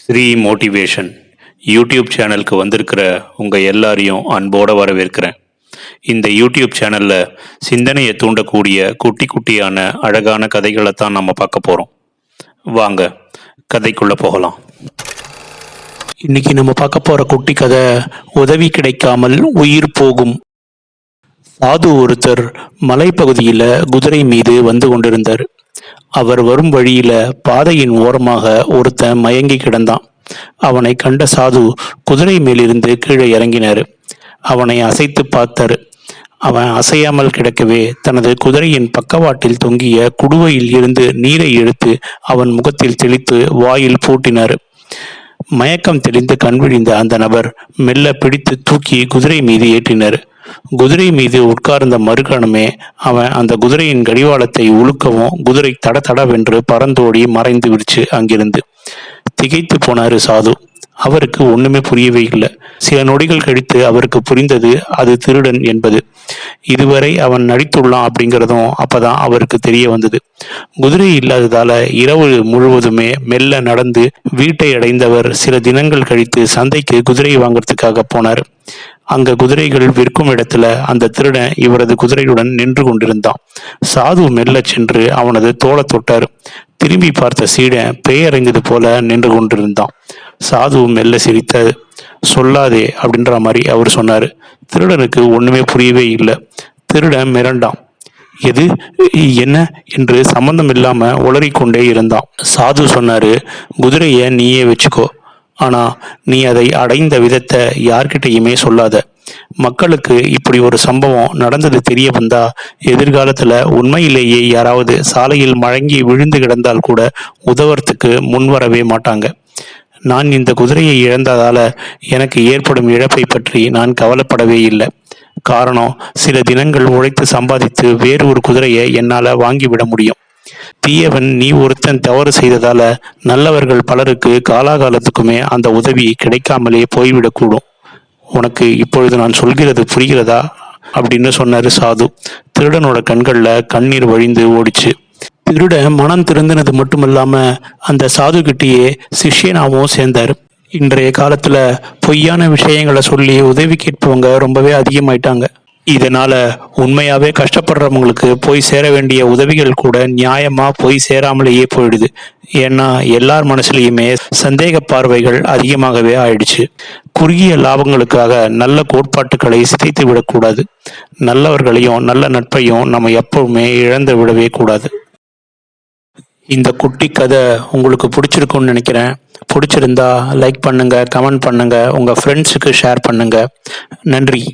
Sri motivation YouTube சேனலுக்கு வந்திருக்கிற உங்கள் எல்லாரையும் அன்போடு வரவேற்கிறேன். இந்த யூடியூப் சேனலில் சிந்தனையை தூண்டக்கூடிய குட்டி குட்டியான அழகான கதைகளை தான் நம்ம பார்க்க போகிறோம் வாங்க கதைக்குள்ளே போகலாம். இன்னைக்கு நம்ம பார்க்க போகிற குட்டி கதை உதவி கிடைக்காமல் உயிர் போகும். சாது ஒருத்தர் மலைப்பகுதியில் குதிரை மீது வந்து கொண்டிருந்தார். அவர் வரும் வழியில பாதையின் ஓரமாக ஒருத்தன் மயங்கி கிடந்தான். அவனை கண்ட சாது குதிரை மேலிருந்து கீழே இறங்கினாரு. அவனை அசைத்து பார்த்தாரு. அவன் அசையாமல் கிடக்கவே தனது குதிரையின் பக்கவாட்டில் தொங்கிய குடுவையில் இருந்து நீரை எடுத்து அவன் முகத்தில் தெளித்து வாயில் பூட்டினார். மயக்கம் தெளிந்து கண்விழிந்த அந்த நபர் மெல்ல பிடித்து தூக்கி குதிரை மீது ஏற்றினர். குதிரை மீது உட்கார்ந்த மறுகணமே அவன் அந்த குதிரையின் கடிவாளத்தை உழுக்கவும் குதிரை தட தடவென்று பறந்தோடி மறைந்து விடுச்சு அங்கிருந்து. திகைத்து போனாரு சாது. அவருக்கு ஒண்ணுமே புரியவே இல்லை. சில நொடிகள் கழித்து அவருக்கு புரிந்தது அது திருடன் என்பது. இதுவரை அவன் நடித்துள்ளான் அப்படிங்கிறதும் அப்பதான் அவருக்கு தெரிய வந்தது. குதிரை இல்லாததால இரவு முழுவதுமே மெல்ல நடந்து வீட்டை அடைந்தவர் சில தினங்கள் கழித்து சந்தைக்கு குதிரை வாங்கறதுக்காக போனார். அங்க குதிரைகள் விற்கும் இடத்துல அந்த திருடன் இவரது குதிரையுடன் நின்று கொண்டிருந்தான். சாது மெல்ல சென்று அவனது தோலை தொட்டார். திரும்பி பார்த்த சீடன் பேயறைந்தது போல நின்று கொண்டிருந்தான். சாது மெல்ல சிரித்த சொல்லாதே அப்படின்ற மாதிரி அவர் சொன்னார். திருடனுக்கு ஒன்றுமே புரியவே இல்லை. திருடன் மிரண்டான். எது? என்ன? என்று சம்பந்தம் இல்லாமல் உளறிக்கொண்டே இருந்தான். சாது சொன்னார் குதிரையை நீயே வச்சுக்கோ. ஆனால் நீ அதை அடைந்த விதத்தை யார்கிட்டேயுமே சொல்லாத. மக்களுக்கு இப்படி ஒரு சம்பவம் நடந்தது தெரிய வந்தா எதிர்காலத்துல உண்மையிலேயே யாராவது சாலையில் மழங்கி விழுந்து கிடந்தால் கூட உதவறதுக்கு முன்வரவே மாட்டாங்க. நான் இந்த குதிரையை இழந்ததால எனக்கு ஏற்படும் இழப்பை பற்றி நான் கவலைப்படவே இல்லை. காரணம் சில தினங்கள் உழைத்து சம்பாதித்து வேறு ஒரு குதிரையை என்னால வாங்கிவிட முடியும். தீயவன் நீ ஒருத்தன் தவறு செய்ததால நல்லவர்கள் பலருக்கு காலாகாலத்துக்குமே அந்த உதவி கிடைக்காமலே போய்விடக்கூடும். உனக்கு இப்பொழுது நான் சொல்கிறது புரிகிறதா? அப்படின்னு சொன்னாரு சாது. திருடனோட கண்களில் கண்ணீர் வழிந்து ஓடிச்சு. திருட மனம் திருந்தினது மட்டுமல்லாம அந்த சாது கிட்டேயே சிஷ்யனாவும் சேர்ந்தார். இன்றைய காலத்துல பொய்யான விஷயங்களை சொல்லி உதவி கேட்பவங்க ரொம்பவே அதிகமாயிட்டாங்க. இதனால் உண்மையாகவே கஷ்டப்படுறவங்களுக்கு போய் சேர வேண்டிய உதவிகள் கூட நியாயமாக போய் சேராமலேயே போயிடுது. ஏன்னா எல்லார் மனசுலேயுமே சந்தேக பார்வைகள் அதிகமாகவே ஆயிடுச்சு. குறுகிய லாபங்களுக்காக நல்ல கோட்பாட்டுகளை சிதைத்து விடக்கூடாது. நல்லவர்களையும் நல்ல நட்பையும் நம்ம எப்பவுமே இழந்து விடவே கூடாது. இந்த குட்டி கதை உங்களுக்கு பிடிச்சிருக்கும்னு நினைக்கிறேன். பிடிச்சிருந்தா லைக் பண்ணுங்கள் கமெண்ட் பண்ணுங்கள் உங்கள் ஃப்ரெண்ட்ஸுக்கு ஷேர் பண்ணுங்கள் நன்றி.